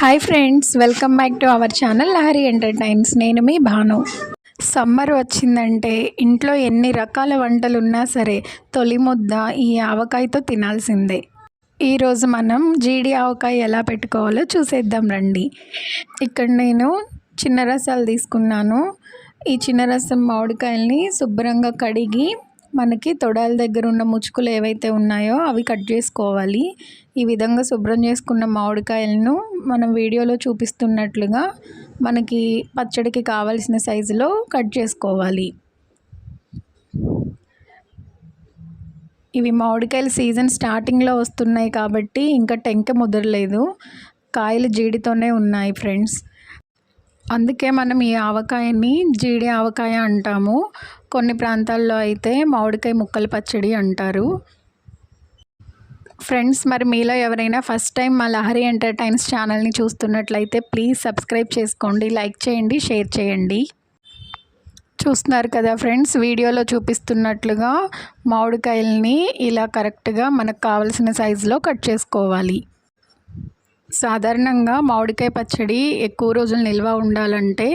Hi friends welcome back to our channel Lahari entertains నేను మీ Bhanu. Summer వచ్చిందంటే ఇంట్లో ఎన్ని రకాల వంటలు ఉన్నా సరే తొలి ముద్ద ఈ ఆవకాయతో తినాల్సిందే. ఈరోజు మనం జీడి ఆవకాయ ఎలా పెట్టుకోవాలో చూసేద్దాం రండి. ఇక్కడ నేను చిన్న రసాలు తీసుకున్నాను. ఈ చిన్న రసం మామిడికాయల్ని శుభ్రంగా కడిగి మనకి తొడాల దగ్గర ఉన్న ముచ్చుకులు ఏవైతే ఉన్నాయో అవి కట్ చేసుకోవాలి. ఈ విధంగా శుభ్రం చేసుకున్న మామిడికాయలను మనం వీడియోలో చూపిస్తున్నట్లుగా మనకి పచ్చడికి కావలసిన సైజులో కట్ చేసుకోవాలి. ఇవి మామిడికాయల సీజన్ స్టార్టింగ్లో వస్తున్నాయి కాబట్టి ఇంకా టెంక ముదరలేదు. కాయలు జీడితోనే ఉన్నాయి ఫ్రెండ్స్. అందుకే మనం ఈ ఆవకాయని జీడి ఆవకాయ అంటాము. కొన్ని ప్రాంతాల్లో అయితే మామిడికాయ ముక్కల పచ్చడి అంటారు. ఫ్రెండ్స్ మరి మీలో ఎవరైనా ఫస్ట్ టైం మా లహరి ఎంటర్టైన్స్ ఛానల్ని చూస్తున్నట్లయితే ప్లీజ్ సబ్స్క్రైబ్ చేసుకోండి లైక్ చేయండి షేర్ చేయండి. చూస్తున్నారు కదా ఫ్రెండ్స్ వీడియోలో చూపిస్తున్నట్లుగా మామిడికాయలని ఇలా కరెక్ట్గా మనకు కావలసిన సైజులో కట్ చేసుకోవాలి. సాధారణంగా మామిడికాయ పచ్చడి ఎక్కువ రోజులు నిల్వ ఉండాలంటే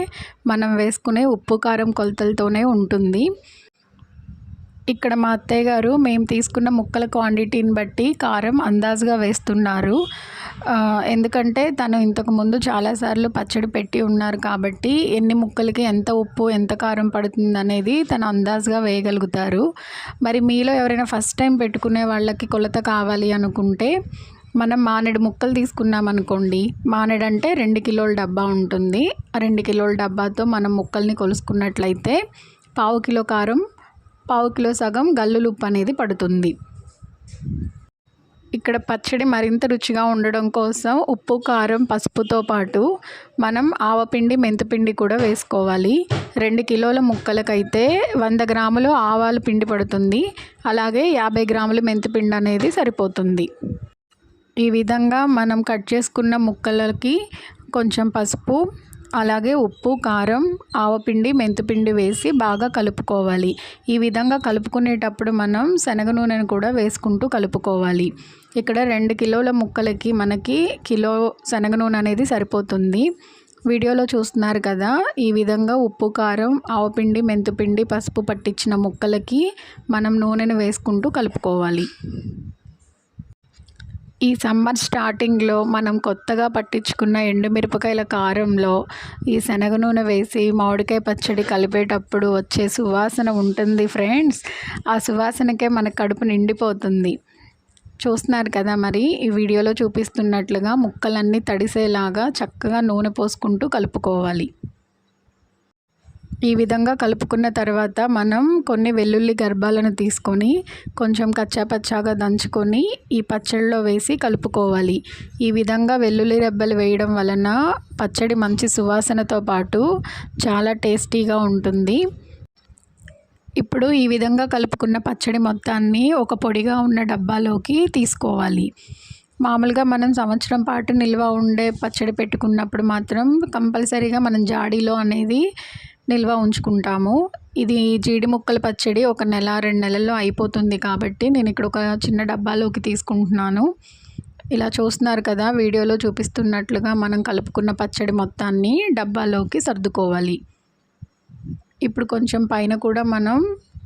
మనం వేసుకునే ఉప్పు కారం కొలతలతోనే ఉంటుంది. ఇక్కడ మా అత్తయ్య గారు మేము తీసుకున్న ముక్కల క్వాంటిటీని బట్టి కారం అందాజుగా వేస్తున్నారు. ఎందుకంటే తను ఇంతకుముందు చాలాసార్లు పచ్చడి పెట్టి ఉన్నారు కాబట్టి ఎన్ని ముక్కలకి ఎంత ఉప్పు ఎంత కారం పడుతుంది అనేది తను అందాజుగా వేయగలుగుతారు. మరి మీలో ఎవరైనా ఫస్ట్ టైం పెట్టుకునే వాళ్ళకి కొలత కావాలి అనుకుంటే మనం మానేడు ముక్కలు తీసుకున్నాం అనుకోండి మానేడు అంటే రెండు కిలోల డబ్బా ఉంటుంది. ఆ రెండు కిలోల డబ్బాతో మనం ముక్కల్ని కొలుసుకున్నట్లయితే పావు కిలో కారం పావు కిలో సగం గల్లులు ఉప్పు అనేది పడుతుంది. ఇక్కడ పచ్చడి మరింత రుచిగా ఉండడం కోసం ఉప్పు కారం పసుపుతో పాటు మనం ఆవపిండి మెంతిపిండి కూడా వేసుకోవాలి. రెండు కిలోల ముక్కలకైతే వంద గ్రాములు ఆవాల పిండి పడుతుంది. అలాగే యాభై గ్రాములు మెంతిపిండి అనేది సరిపోతుంది. ఈ విధంగా మనం కట్ చేసుకున్న ముక్కలకి కొంచెం పసుపు అలాగే ఉప్పు కారం ఆవపిండి మెంతిపిండి వేసి బాగా కలుపుకోవాలి. ఈ విధంగా కలుపుకునేటప్పుడు మనం శనగ నూనెను కూడా వేసుకుంటూ కలుపుకోవాలి. ఇక్కడ రెండు కిలోల ముక్కలకి మనకి కిలో శనగ నూనె అనేది సరిపోతుంది. వీడియోలో చూస్తున్నారు కదా ఈ విధంగా ఉప్పు కారం ఆవపిండి మెంతిపిండి పసుపు పట్టించిన ముక్కలకి మనం నూనెను వేసుకుంటూ కలుపుకోవాలి. ఈ సమ్మర్ స్టార్టింగ్లో మనం కొత్తగా పట్టించుకున్న ఎండుమిరపకాయల కారంలో ఈ శనగ నూనె వేసి మామిడికాయ పచ్చడి కలిపేటప్పుడు వచ్చే సువాసన ఉంటుంది ఫ్రెండ్స్. ఆ సువాసనకే మన కడుపు నిండిపోతుంది. చూస్తున్నారు కదా మరి ఈ వీడియోలో చూపిస్తున్నట్లుగా ముక్కలన్నీ తడిసేలాగా చక్కగా నూనె పోసుకుంటూ కలుపుకోవాలి. ఈ విధంగా కలుపుకున్న తర్వాత మనం కొన్ని వెల్లుల్లి గర్భాలను తీసుకొని కొంచెం కచ్చాపచ్చాగా దంచుకొని ఈ పచ్చడిలో వేసి కలుపుకోవాలి. ఈ విధంగా వెల్లుల్లి రెబ్బలు వేయడం వలన పచ్చడి మంచి సువాసనతో పాటు చాలా టేస్టీగా ఉంటుంది. ఇప్పుడు ఈ విధంగా కలుపుకున్న పచ్చడి మొత్తాన్ని ఒక పొడిగా ఉన్న డబ్బాలోకి తీసుకోవాలి. మామూలుగా మనం సంవత్సరం పాటు నిల్వ ఉండే పచ్చడి పెట్టుకున్నప్పుడు మాత్రం కంపల్సరీగా మనం జాడీలో అనేది నిల్వ ఉంచుకుంటాము. ఇది జీడి ముక్కల పచ్చడి ఒక నెల రెండు నెలల్లో అయిపోతుంది కాబట్టి నేను ఇక్కడ ఒక చిన్న డబ్బాలోకి తీసుకుంటున్నాను. ఇలా చూస్తున్నారు కదా వీడియోలో చూపిస్తున్నట్లుగా మనం కలుపుకున్న పచ్చడి మొత్తాన్ని డబ్బాలోకి సర్దుకోవాలి. ఇప్పుడు కొంచెం పైన కూడా మనం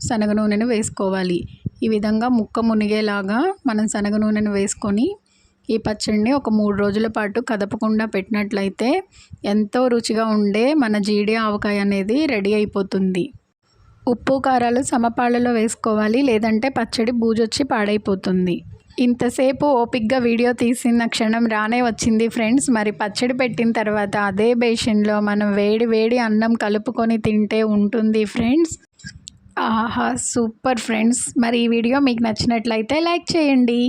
శనగ నూనెను వేసుకోవాలి. ఈ విధంగా ముక్క మునిగేలాగా మనం శనగ నూనెను వేసుకొని ఈ పచ్చడిని ఒక మూడు రోజుల పాటు కదపకుండా పెట్టినట్లయితే ఎంతో రుచిగా ఉండే మన జీడి ఆవకాయ అనేది రెడీ అయిపోతుంది. ఉప్పు కారాలు సమపాళ్ళలో వేసుకోవాలి లేదంటే పచ్చడి బూజొచ్చి పాడైపోతుంది. ఇంతసేపు ఓపిక్గా వీడియో తీసిన క్షణం రానే వచ్చింది ఫ్రెండ్స్. మరి పచ్చడి పెట్టిన తర్వాత అదే బేషన్లో మనం వేడి వేడి అన్నం కలుపుకొని తింటే ఉంటుంది ఫ్రెండ్స్. ఆహా సూపర్ ఫ్రెండ్స్. మరి ఈ వీడియో మీకు నచ్చినట్లయితే లైక్ చేయండి.